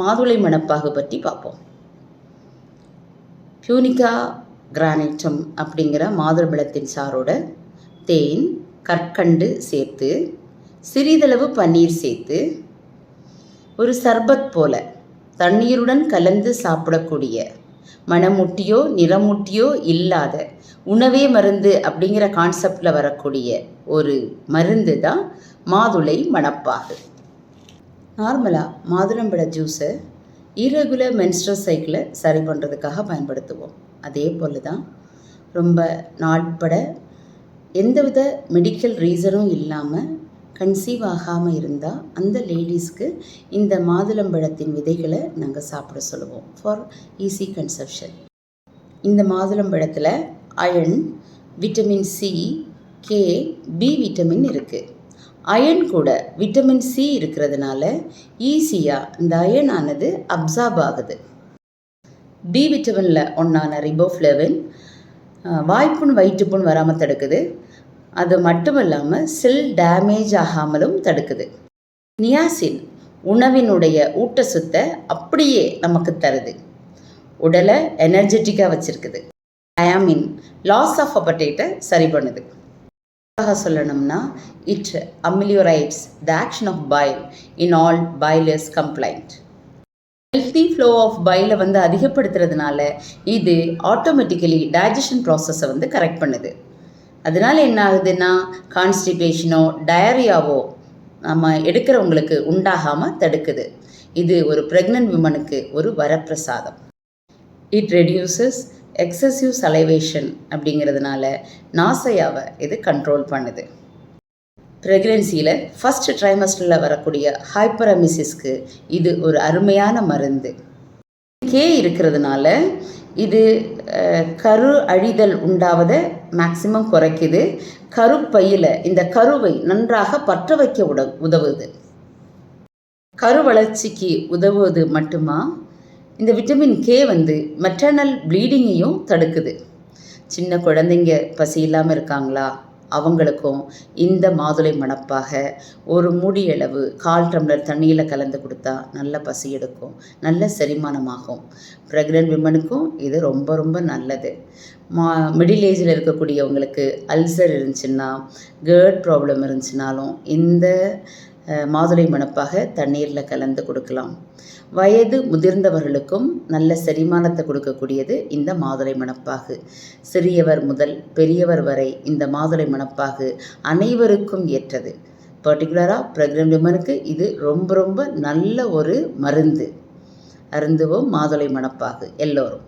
மாதுளை மணப்பாகு பற்றி பார்ப்போம். பியூனிகா கிரானைட்டம் அப்படிங்கிற மாதுளம்பழத்தின் சாரோட தேன் கற்கண்டு சேர்த்து சிறிதளவு பன்னீர் சேர்த்து ஒரு சர்பத் போல தண்ணீருடன் கலந்து சாப்பிடக்கூடிய மனமுட்டியோ நிறமுட்டியோ இல்லாத உணவே மருந்து அப்படிங்கிற கான்செப்டில் வரக்கூடிய ஒரு மருந்து தான் மாதுளை மணப்பாகு. நார்மலாக மாதுளம்பழ ஜூஸை இரகுலர் மென்ஸ்ட்ரல் சைக்கிளை சரி பண்ணுறதுக்காக பயன்படுத்துவோம். அதே போல் தான் ரொம்ப நாட்பட எந்தவித மெடிக்கல் ரீசனும் இல்லாமல் கன்சீவ் ஆகாமல் இருந்தால் அந்த லேடிஸ்க்கு இந்த மாதுளம்பழத்தின் விதைகளை நாங்கள் சாப்பிட சொல்லுவோம். ஃபார் ஈஸி கன்சப்ஷன் இந்த மாதுளம்பழத்தில் iron vitamin C K B vitamin இருக்குது அயன் கூட விட்டமின் சி இருக்கிறதுனால ஈஸியாக இந்த அயன் ஆனது அப்சார்ப் ஆகுது. பி விட்டமினில் ஒன்றான ரிபோஃப்ளவின் வாய்ப்புண் வயிற்றுப்புண் வராமல் தடுக்குது. அது மட்டும் இல்லாமல் செல் டேமேஜ் ஆகாமலும் தடுக்குது. நியாசின் உணவினுடைய ஊட்டச்சத்தை அப்படியே நமக்கு தருது. உடலை எனர்ஜெட்டிக்காக வச்சுருக்குது. டயாமின் லாஸ் ஆஃப் அப்படைட்டை சரி பண்ணுது. சொல்லணும்னா it ameliorates the action of bile in all biliary complaint healthy flow of பைலை வந்து அதிகப்படுத்துறதுனால இது ஆட்டோமேட்டிக்கலி டைஜஷன் ப்ராசஸை வந்து கரெக்ட் பண்ணுது. அதனால என்ன ஆகுதுன்னா கான்ஸ்டிபேஷனோ டயரியாவோ நம்ம எடுக்கிறவங்களுக்கு உண்டாகாமல் தடுக்குது. இது ஒரு ப்ரெக்னென்ட் விமனுக்கு ஒரு வரப்பிரசாதம். இட் ரெடியூசஸ் எக்ஸசிவ் சலைவேஷன் அப்படிங்கிறதுனால நாசையாவை இது கண்ட்ரோல் பண்ணுது. ப்ரெக்னென்சியில் ஃபஸ்ட் ட்ரைமஸ்டரில் வரக்கூடிய ஹைப்பரமிசிஸ்க்கு இது ஒரு அருமையான மருந்து. கே இருக்கிறதுனால இது கரு அழிதல் உண்டாவதை மேக்சிமம் குறைக்குது. கருப்பையில் இந்த கருவை நன்றாக பற்ற வைக்க உட உதவுது. கரு வளர்ச்சிக்கு உதவுவது மட்டுமா? இந்த விட்டமின் கே வந்து மெட்டர்னல் ப்ளீடிங்கையும் தடுக்குது. சின்ன குழந்தைங்க பசி இல்லாமல் இருக்காங்களா? அவங்களுக்கும் இந்த மாதுளை மணப்பாக ஒரு முடியளவு கால் டம்ளர் தண்ணியில் கலந்து கொடுத்தா நல்ல பசி எடுக்கும் நல்ல செரிமானமாகும். ப்ரெக்னென்ட் விமனுக்கும் இது ரொம்ப ரொம்ப நல்லது. மா மிடில் ஏஜில் இருக்கக்கூடியவங்களுக்கு அல்சர் இருந்துச்சுன்னா கேர்ட் ப்ராப்ளம் இருந்துச்சுனாலும் இந்த மாதுளை மணப்பாக தண்ணீரில் கலந்து கொடுக்கலாம். வயது முதிர்ந்தவர்களுக்கும் நல்ல செரிமானத்தை கொடுக்கக்கூடியது இந்த மாதுளை மணப்பாகு. சிறியவர் முதல் பெரியவர் வரை இந்த மாதுளை மணப்பாகு அனைவருக்கும் ஏற்றது. பர்டிகுலராக ப்ரெக்னென்ட் விமனுக்கு இது ரொம்ப ரொம்ப நல்ல ஒரு மருந்து. அருந்துவோம் மாதுளை மணப்பாகு எல்லோரும்.